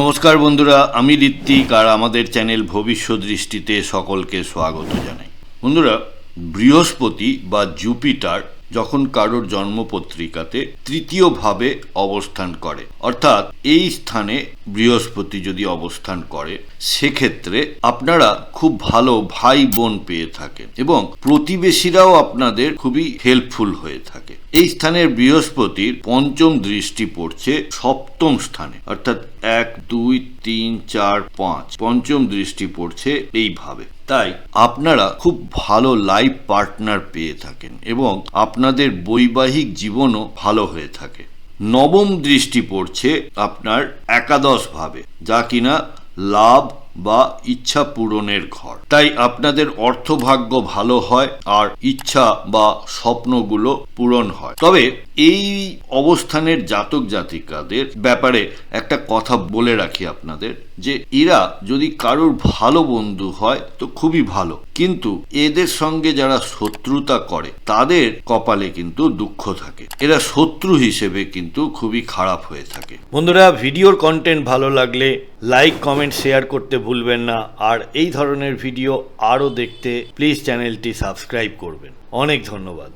নমস্কার বন্ধুরা, আমি ঋত্বিক আর আমাদের চ্যানেল ভবিষ্যৎ দৃষ্টিতে সকলকে স্বাগত জানাই। বন্ধুরা, বৃহস্পতি বা জুপিটার যখন কারোর জন্মপত্রিকাতে তৃতীয়ভাবে অবস্থান করে, অর্থাৎ এই স্থানে বৃহস্পতি যদি অবস্থান করে, সেক্ষেত্রে আপনারা খুব ভালো ভাই বোন পেয়ে থাকেন এবং প্রতিবেশীরাও আপনাদের খুবই হেল্পফুল হয়ে থাকে। এই স্থানের বৃহস্পতির পঞ্চম দৃষ্টি পড়ছে সপ্তম স্থানে, অর্থাৎ এক, দুই, তিন, চার, পাঁচ, পঞ্চম দৃষ্টি পড়ছে এইভাবে। তাই আপনারা খুব ভালো লাইফ পার্টনার পেয়ে থাকেন এবং আপনাদের বৈবাহিক জীবনও ভালো হয়ে থাকে। নবম দৃষ্টি পড়ছে আপনার একাদশ ভাবে, যা কিনা লাভ বা ইচ্ছা পূরণের ঘর। তাই আপনাদের অর্থভাগ্য ভালো হয় আর ইচ্ছা বা স্বপ্নগুলো পূরণ হয়। তবে এই অবস্থানের জাতক জাতিকাদের ব্যাপারে একটা কথা বলে রাখি আপনাদের, যে এরা যদি কারোর ভালো বন্ধু হয়, তো খুবই ভালো। কিন্তু এদের সঙ্গে যারা শত্রুতা করে, তাদের কপালে কিন্তু দুঃখ থাকে। এরা শত্রু হিসেবে কিন্তু খুবই খারাপ হয়ে থাকে। বন্ধুরা, ভিডিওর কন্টেন্ট ভালো লাগলে লাইক কমেন্ট শেয়ার করতে ভুলবেন না। আর এই ধরনের ভিডিও আরও দেখতে প্লিজ চ্যানেলটি সাবস্ক্রাইব করবেন। অনেক ধন্যবাদ।